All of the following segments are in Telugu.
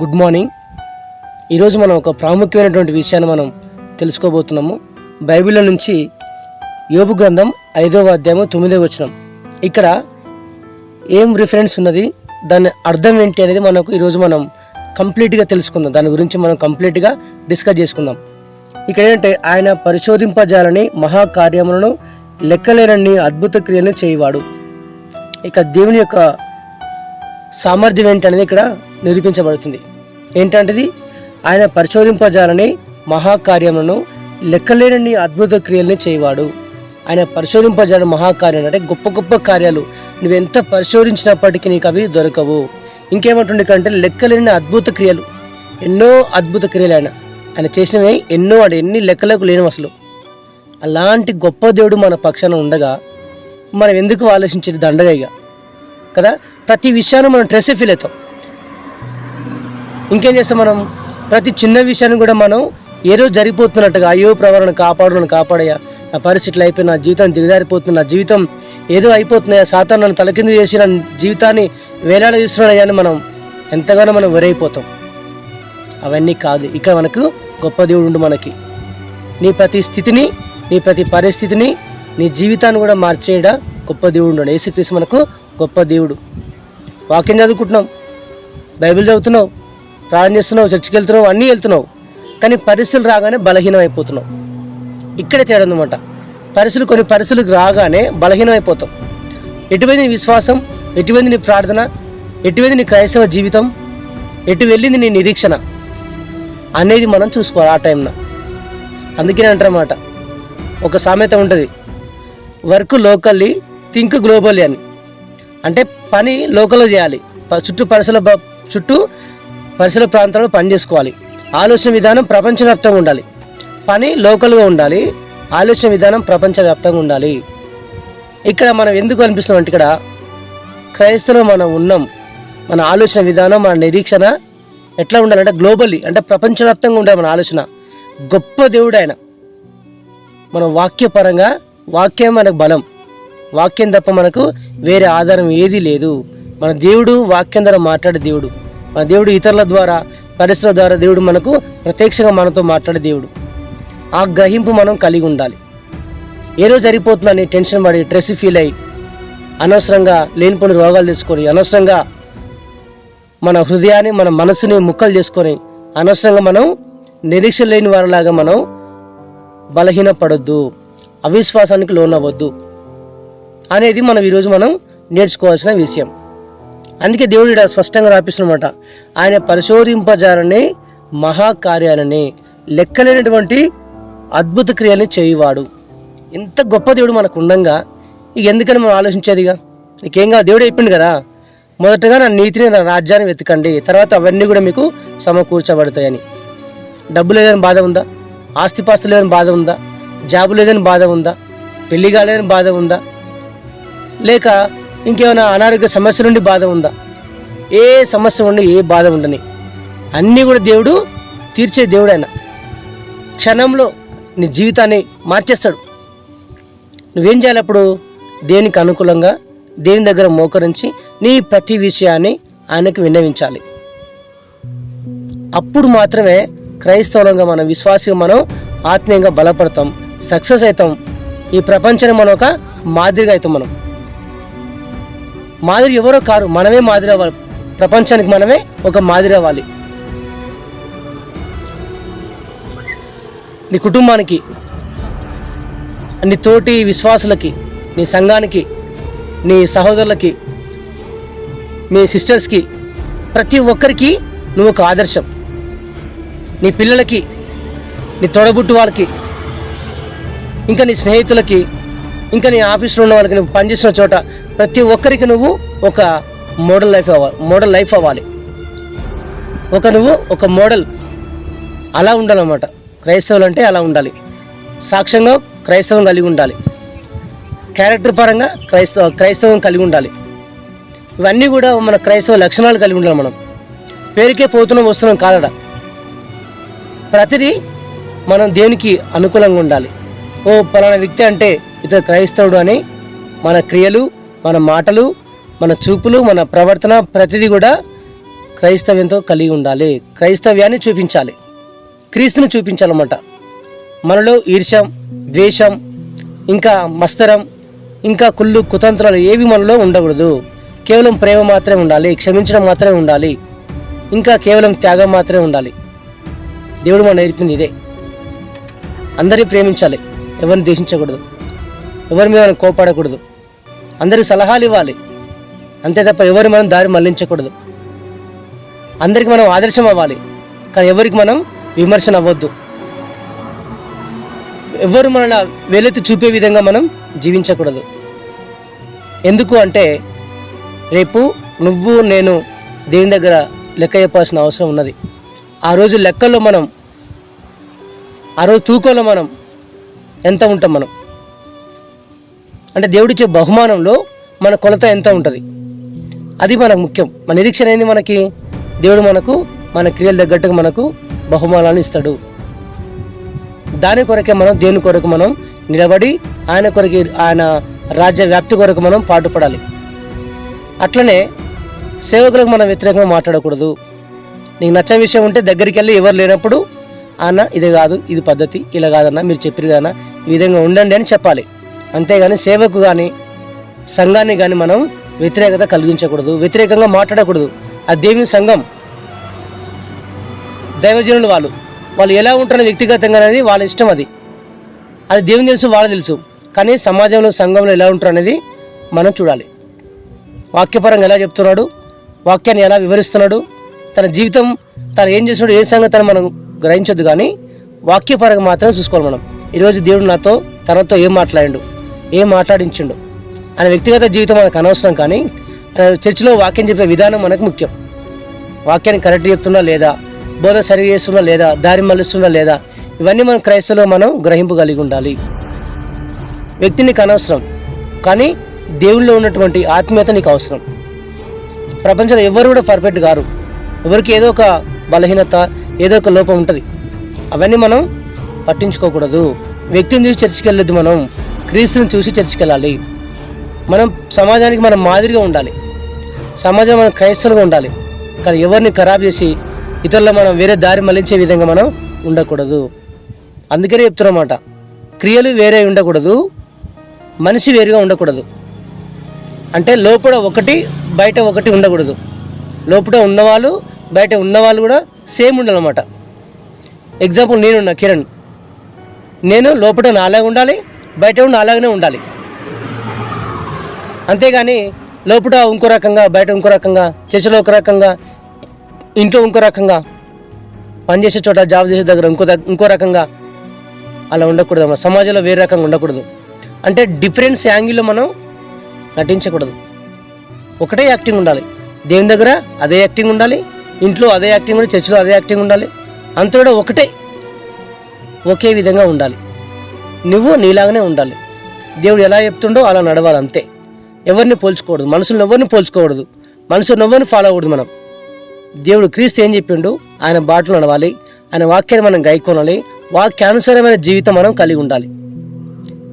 Good morning. ఈరోజు మనం ఒక ప్రాముఖ్యమైనటువంటి విషయాన్ని మనం తెలుసుకోబోతున్నాము. బైబిల్లో నుంచి యోబు గ్రంథం ఐదవ అధ్యాయం తొమ్మిదవ వచనం. ఇక్కడ ఏం రిఫరెన్స్ ఉన్నది? దాని అర్థం ఏంటి అనేది మనకు ఈరోజు మనం కంప్లీట్గా తెలుసుకుందాం. దాని గురించి మనం కంప్లీట్గా డిస్కస్ చేసుకుందాం. ఇక్కడ ఏంటంటే ఆయన పరిశోధింపజాలని మహాకార్యములను లెక్కలేనన్ని అద్భుత క్రియలను చేయవాడు. ఇక దేవుని యొక్క సామర్థ్యం ఏంటనేది ఇక్కడ నిరూపించబడుతుంది. ఏంటంటది? ఆయన పరిశోధింపజాలని మహాకార్యములను లెక్కలేనన్ని అద్భుత క్రియల్ని చేయవాడు. ఆయన పరిశోధింపజాలని మహాకార్యం అంటే గొప్ప గొప్ప కార్యాలు. నువ్వెంత పరిశోధించినప్పటికీ నీకు అవి దొరకవు. ఇంకేమంటుండే కంటే లెక్కలేని అద్భుత క్రియలు. ఎన్నో అద్భుత క్రియలు ఆయన. ఆయన చేసినవి ఎన్నో అంటే ఎన్ని లెక్కలకు లేనివి అసలు. అలాంటి గొప్ప దేవుడు మన పక్షాన ఉండగా మనం ఎందుకు ఆలోచించేది దండగా ఇక. కదా? ప్రతి విషయాన్ని మనం ట్రెస్ ఫీల్ అవుతాం. ఇంకేం చేస్తాం మనం? ప్రతి చిన్న విషయాన్ని కూడా మనం ఏదో జరిగిపోతున్నట్టుగా అయ్యో ప్రవరణ కాపాడు నన్ను కాపాడయ్యా. నా పరిస్థితులు అయిపోయి నా జీవితం దిగజారిపోతుంది నా జీవితం ఏదో అయిపోతున్నాయా సాతాను నన్ను తలకిందు చేసి నా జీవితాన్ని వేలాడ అని మనం ఎంతగానో మనం వెరైపోతాం అవన్నీ కాదు ఇక్కడ మనకు గొప్ప దేవుడు ఉండు మనకి. నీ ప్రతి స్థితిని నీ ప్రతి పరిస్థితిని నీ జీవితాన్ని కూడా మార్చేయడ గొప్ప దేవుడు ఉన్నాడు యేసుక్రీస్తు మనకు గొప్ప దేవుడు. వాక్యం చదువుకుంటున్నాం. బైబిల్ చదువుతున్నావు ప్రార్థన చేస్తున్నావు చర్చికి వెళ్తున్నావు అన్నీ వెళ్తున్నావు. కానీ పరిస్థితులు రాగానే బలహీనం అయిపోతున్నావు ఇక్కడే తేడా అనమాట పరిస్థితులు కొన్ని పరిస్థితులకు రాగానే బలహీనం అయిపోతాం ఎటువంటి నీ విశ్వాసం? ఎటువంటి నీ ప్రార్థన? ఎటువంటి నీ క్రైస్తవ జీవితం? ఎటు వెళ్ళింది నీ నిరీక్షణ? అనేది మనం చూసుకోవాలి ఆ టైంలో అందుకనే అంటారన్నమాట. ఒక సామెత ఉంటుంది. వర్క్ లోకల్లీ థింక్ గ్లోబల్లీ అని. అంటే పని లోకల్లో చేయాలి. చుట్టూ పరిసర చుట్టూ పరిసర ప్రాంతాల్లో పని చేసుకోవాలి. ఆలోచన విధానం ప్రపంచవ్యాప్తంగా ఉండాలి. పని లోకల్గా ఉండాలి. ఆలోచన విధానం ప్రపంచవ్యాప్తంగా ఉండాలి. ఇక్కడ మనం ఎందుకు అనిపిస్తున్నాం అంటే ఇక్కడ క్రైస్తవులు మనం ఉన్నాం. మన ఆలోచన విధానం మన నిరీక్షణ ఎట్లా ఉండాలంటే గ్లోబల్లీ అంటే ప్రపంచవ్యాప్తంగా ఉండాలి మన ఆలోచన. గొప్ప దేవుడు ఆయన. మన వాక్యపరంగా వాక్యం మనకు బలం. వాక్యం తప్ప మనకు వేరే ఆధారం ఏదీ లేదు. మన దేవుడు వాక్యం ద్వారా మాట్లాడే దేవుడు. మన దేవుడు ఇతరుల ద్వారా పరిశ్రమ ద్వారా దేవుడు మనకు ప్రత్యక్షంగా మనతో మాట్లాడే దేవుడు. ఆ గ్రహింపు మనం కలిగి ఉండాలి. ఏదో జరిగిపోతుందని టెన్షన్ పడి స్ట్రెస్ ఫీల్ అయ్యి అనవసరంగా లేనిపోని రోగాలు తెచ్చుకొని అనవసరంగా మన హృదయాన్ని మన మనసుని ముక్కలు చేసుకొని అనవసరంగా మనం నిరీక్ష లేని వారిలాగా మనం బలహీనపడొద్దు అవిశ్వాసానికి లోనవ్వద్దు అనేది మనం ఈరోజు మనం నేర్చుకోవాల్సిన విషయం. అందుకే దేవుడు ఇక్కడ స్పష్టంగా రాపిస్తున్నమాట. ఆయన పరిశోధింపజాలని మహాకార్యాలని లెక్కలేనటువంటి అద్భుత క్రియల్ని చేయువాడు. ఇంత గొప్ప దేవుడు మనకు ఉండంగా ఇక ఎందుకని మనం ఆలోచించేదిగా నీకేం కాదు దేవుడు అయిపోయింది కదా. మొదటగా నా నీతిని నా రాజ్యాన్ని వెతకండి. తర్వాత అవన్నీ కూడా మీకు సమకూర్చబడతాయని. డబ్బు లేదని బాధ ఉందా? ఆస్తిపాస్తు లేదని బాధ ఉందా? జాబు లేదని బాధ ఉందా? పెళ్ళి కాలేదని బాధ ఉందా? లేక ఇంకేమైనా అనారోగ్య సమస్య నుండి బాధ ఉందా? ఏ సమస్య ఉండి ఏ బాధ ఉండని. అన్నీ కూడా దేవుడు తీర్చే దేవుడు ఆయన క్షణంలో నీ జీవితాన్ని మార్చేస్తాడు. నువ్వేం చేయాలి అప్పుడు? దేనికి అనుకూలంగా దేని దగ్గర మోకరించి నీ ప్రతి విషయాన్ని ఆయనకు విన్నవించాలి. అప్పుడు మాత్రమే క్రైస్తవులంగా మనం విశ్వాసంగా మనం ఆత్మీయంగా బలపడతాం సక్సెస్ అవుతాం. ఈ ప్రపంచాన్ని మనం ఒక మాదిరిగా అవుతాం మనం. మాదిరి ఎవరో కారు మనమే మాదిరి అవ్వాలి. ప్రపంచానికి మనమే ఒక మాదిరి అవ్వాలి. నీ కుటుంబానికి నీ తోటి విశ్వాసులకి నీ సంఘానికి నీ సహోదరులకి నీ సిస్టర్స్కి ప్రతి ఒక్కరికి నువ్వు ఒక ఆదర్శం. నీ పిల్లలకి నీ తొడబుట్టు వాళ్ళకి ఇంకా నీ స్నేహితులకి ఇంకా నీ ఆఫీస్లో ఉన్న వాళ్ళకి నువ్వు పనిచేస్తున్న చోట ప్రతి ఒక్కరికి నువ్వు ఒక మోడల్ లైఫ్ అవ్వాలి మోడల్ లైఫ్ అవ్వాలి. ఒక నువ్వు ఒక మోడల్ అలా ఉండాలన్నమాట. క్రైస్తవులు అంటే అలా ఉండాలి. సాక్ష్యంగా క్రైస్తవం కలిగి ఉండాలి. క్యారెక్టర్ పరంగా క్రైస్తవ క్రైస్తవం కలిగి ఉండాలి. ఇవన్నీ కూడా మన క్రైస్తవ లక్షణాలు కలిగి ఉండాలి మనం. పేరుకే పోతున్నాం వస్తున్నాం కాదడ ప్రతిదీ మనం దేనికి అనుకూలంగా ఉండాలి? ఓ పలానా వ్యక్తి అంటే ఇతడు క్రైస్తవుడు అని మన క్రియలు మన మాటలు మన చూపులు మన ప్రవర్తన ప్రతిదీ కూడా క్రైస్తవ్యంతో కలిగి ఉండాలి. క్రైస్తవ్యాన్ని చూపించాలి. క్రీస్తుని చూపించాలన్నమాట. మనలో ఈర్ష్యం ద్వేషం ఇంకా మస్తరం ఇంకా కుళ్ళు కుతంత్రాలు ఏవి మనలో ఉండకూడదు. కేవలం ప్రేమ మాత్రమే ఉండాలి. క్షమించడం మాత్రమే ఉండాలి. ఇంకా కేవలం త్యాగం మాత్రమే ఉండాలి. దేవుడు మనం నేర్పింది ఇదే. అందరినీ ప్రేమించాలి. ఎవరిని ద్వేషించకూడదు. ఎవరి మీద మనం అందరికి సలహాలు ఇవ్వాలి. అంతే తప్ప ఎవరు మనం దారి మళ్ళించకూడదు. అందరికి మనం ఆదర్శం అవ్వాలి. కానీ ఎవరికి మనం విమర్శన అవ్వద్దు. ఎవరు మన వేలెత్తి చూపే విధంగా మనం జీవించకూడదు. ఎందుకు అంటే రేపు నువ్వు నేను దేవుని దగ్గర లెక్క చెప్పాల్సిన అవసరం ఉన్నది. ఆ రోజు లెక్కల్లో మనం ఆ రోజు తూకంలో మనం ఎంత ఉంటాం మనం? అంటే దేవుడిచ్చే బహుమానంలో మన కొలత ఎంత ఉంటుంది? అది మనకు ముఖ్యం. మన నిరీక్షణ ఏంది మనకి? దేవుడు మనకు మన క్రియలు తగ్గట్టుగా మనకు బహుమానాలను ఇస్తాడు. దాని కొరకే మనం దేవుని కొరకు మనం నిలబడి ఆయన కొరకు ఆయన రాజ్య వ్యాప్తి కొరకు మనం పాటుపడాలి. అట్లనే సేవకులకు మనం వ్యతిరేకంగా మాట్లాడకూడదు. నీకు నచ్చని విషయం ఉంటే దగ్గరికి వెళ్ళి ఎవరు లేనప్పుడు అన్న ఇది కాదు ఇది పద్ధతి ఇలా కాదన్న మీరు చెప్పారు కదన్నా ఈ విధంగా ఉండండి అని చెప్పాలి. అంతేగాని సేవకు కానీ సంఘాన్ని కానీ మనం వ్యతిరేకత కలిగించకూడదు వ్యతిరేకంగా మాట్లాడకూడదు. ఆ దేవుని సంఘం దైవజనులు వాళ్ళు. వాళ్ళు ఎలా ఉంటారో వ్యక్తిగతంగా అనేది వాళ్ళ ఇష్టం అది. అది దేవుని తెలుసు వాళ్ళు తెలుసు. కానీ సమాజంలో సంఘంలో ఎలా ఉంటారు అనేది మనం చూడాలి. వాక్యపరంగా ఎలా చెప్తున్నాడు? వాక్యాన్ని ఎలా వివరిస్తున్నాడు? తన జీవితం తను ఏం చేస్తున్నాడు? ఏ సంగతి మనం గ్రహించొద్దు కానీ వాక్యపరంగా మాత్రమే చూసుకోవాలి మనం. ఈరోజు దేవుడు నాతో తనతో ఏం మాట్లాడాడు? ఏం మాట్లాడించిండు? ఆయన వ్యక్తిగత జీవితం మనకు అనవసరం కానీ చర్చిలో వాక్యం చెప్పే విధానం మనకు ముఖ్యం. వాక్యాన్ని కరెక్ట్ చెప్తున్నా లేదా బోధ సరి చేస్తున్నా లేదా దారి మళ్ళిస్తున్నా లేదా ఇవన్నీ మనం క్రైస్తవులో మనం గ్రహింపు కలిగి ఉండాలి. వ్యక్తి నీకు అనవసరం కానీ దేవుళ్ళలో ఉన్నటువంటి ఆత్మీయత నీకు అవసరం. ప్రపంచంలో ఎవరు కూడా పర్ఫెక్ట్ కారు. ఎవరికి ఏదో ఒక బలహీనత ఏదో ఒక లోపం ఉంటుంది. అవన్నీ మనం పట్టించుకోకూడదు. వ్యక్తిని చూసి చర్చికి వెళ్ళొద్దు మనం. క్రీస్తుని చూసి చర్చికెళ్ళాలి. మనం సమాజానికి మనం మాదిరిగా ఉండాలి. సమాజం మనం క్రైస్తవులుగా ఉండాలి. కానీ ఎవరిని ఖరాబ్ చేసి ఇతరుల మనం వేరే దారి మళ్ళించే విధంగా మనం ఉండకూడదు. అందుకనే చెప్తున్నమాట క్రియలు వేరే ఉండకూడదు మనిషి వేరుగా ఉండకూడదు. అంటే లోపల ఒకటి బయట ఒకటి ఉండకూడదు. లోపల ఉన్నవాళ్ళు బయట ఉన్నవాళ్ళు కూడా సేమ్ ఉండాలన్నమాట. ఎగ్జాంపుల్ నేనున్నా కిరణ్. నేను లోపల నాలాగా ఉండాలి బయట ఉన్న అలాగనే ఉండాలి. అంతేగాని లోపల ఇంకో రకంగా బయట ఇంకో రకంగా చర్చలో ఒక రకంగా ఇంట్లో ఇంకో రకంగా పనిచేసే చోట జాబ్ చేసే దగ్గర ఇంకో దగ్- ఇంకో రకంగా అలా ఉండకూడదు మన సమాజంలో వేరే రకంగా ఉండకూడదు. అంటే డిఫరెన్స్ యాంగిల్లో మనం నటించకూడదు. ఒకటే యాక్టింగ్ ఉండాలి. దేవుని దగ్గర అదే యాక్టింగ్ ఉండాలి. ఇంట్లో అదే యాక్టింగ్ ఉండాలి. చర్చిలో అదే యాక్టింగ్ ఉండాలి. అంతా కూడా ఒకటే ఒకే విధంగా ఉండాలి. నువ్వు నీలాగానే ఉండాలి. దేవుడు ఎలా చెప్తుండో అలా నడవాలి అంతే ఎవరిని పోల్చుకోకూడదు. మనుషులను ఎవరిని పోల్చుకోకూడదు. మనుషులను ఎవరిని ఫాలో అవ్వకూడదు మనం. దేవుడు క్రీస్తు ఏం చెప్పిండు? ఆయన బాటలు నడవాలి. ఆయన వాక్యాన్ని మనం గైకొనాలి. వాక్యానుసరమైన జీవితం మనం కలిగి ఉండాలి.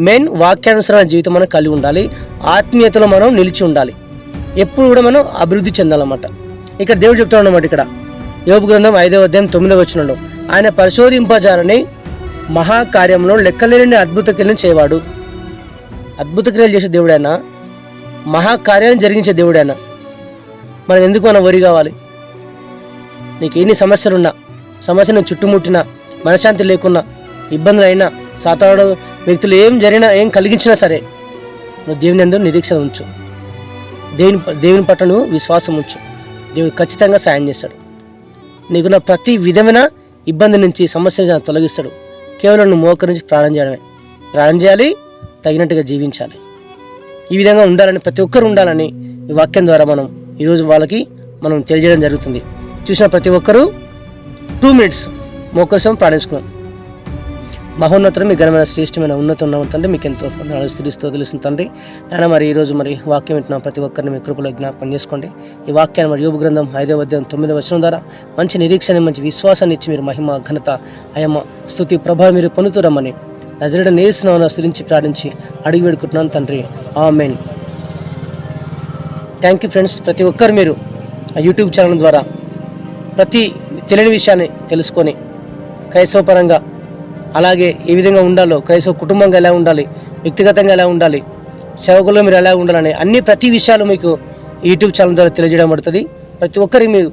మెయిన్ వాక్యానుసరమైన జీవితం మనం కలిగి ఉండాలి. ఆత్మీయతలో మనం నిలిచి ఉండాలి. ఎప్పుడు కూడా మనం అభివృద్ధి చెందాలన్నమాట. ఇక్కడ దేవుడు చెప్తా ఉన్నమాట ఇక్కడ. యోగ గ్రంథం ఐదవ అధ్యాయం తొమ్మిదవ వచ్చినాడు ఆయన పరిశోధింపజాలని మహాకార్యంలో లెక్కలేని అద్భుత క్రియలను చేయవాడు. అద్భుత క్రియలు చేసే దేవుడైనా మహాకార్యాన్ని జరిగించే దేవుడైనా మనం ఎందుకు మనం వరి కావాలి? నీకు ఎన్ని సమస్యలున్నా సమస్యను చుట్టుముట్టినా మనశ్శాంతి లేకున్నా ఇబ్బందులు అయినా సాతాడు వ్యక్తులు ఏం జరిగినా ఏం కలిగించినా సరే నువ్వు దేవుని ఎందుకు నిరీక్షణ ఉంచు. దేవుని దేవుని పట్ల నువ్వు విశ్వాసం ఉంచు. దేవుడు ఖచ్చితంగా సాయం చేస్తాడు. నీకున్న ప్రతి విధమైన ఇబ్బంది నుంచి సమస్య తొలగిస్తాడు. కేవలం నువ్వు మోకరించి ప్రాణం చేయడమే. ప్రాణం చేయాలి తగినట్టుగా జీవించాలి. ఈ విధంగా ఉండాలని ప్రతి ఒక్కరు ఉండాలని ఈ వాక్యం ద్వారా మనం ఈరోజు వాళ్ళకి మనం తెలియజేయడం జరుగుతుంది. చూసిన ప్రతి ఒక్కరూ టూ మినిట్స్ మోకరిసం ప్రాణించుకున్నాం మహోన్నతుడు మీ ఘనమైన శ్రేష్టమైన ఉన్నత ఉన్న తండ్రి మీకు ఎంతో వందనాలు స్థిరిస్తూ తెలుస్తుంది తండ్రి. నాన్న మరి ఈరోజు మరి వాక్యం వింటున్న ప్రతి ఒక్కరిని మీ కృపలో జ్ఞాపకం చేసుకోండి. ఈ వాక్యాన్ని మరి యోగ గ్రంథం ఐదవ అధ్యాయం తొమ్మిదవ వచనం ద్వారా మంచి నిరీక్షణ మంచి విశ్వాసాన్ని ఇచ్చి మీరు మహిమ ఘనత అయమ స్థుతి ప్రభావం మీరు పొందుతురమ్మని నజరడ నేసిన స్థిరించి ప్రార్థించి అడిగి వేడుకుంటున్నాను తండ్రి. ఆమెన్. Thank you friends. ప్రతి ఒక్కరు మీరు ఆ యూట్యూబ్ ఛానల్ ద్వారా ప్రతి తెలియని విషయాన్ని తెలుసుకొని క్రైస్తవ పరంగా అలాగే ఏ విధంగా ఉండాలో క్రైస్తవ కుటుంబంగా ఎలా ఉండాలి వ్యక్తిగతంగా ఎలా ఉండాలి సేవకుల్లో మీరు ఎలా ఉండాలని అన్ని ప్రతి విషయాలు మీకు యూట్యూబ్ ఛానల్ ద్వారా తెలియజేయడం పడుతుంది. ప్రతి ఒక్కరికి మీరు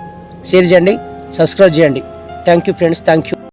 షేర్ చేయండి సబ్స్క్రైబ్ చేయండి. Thank you friends thank you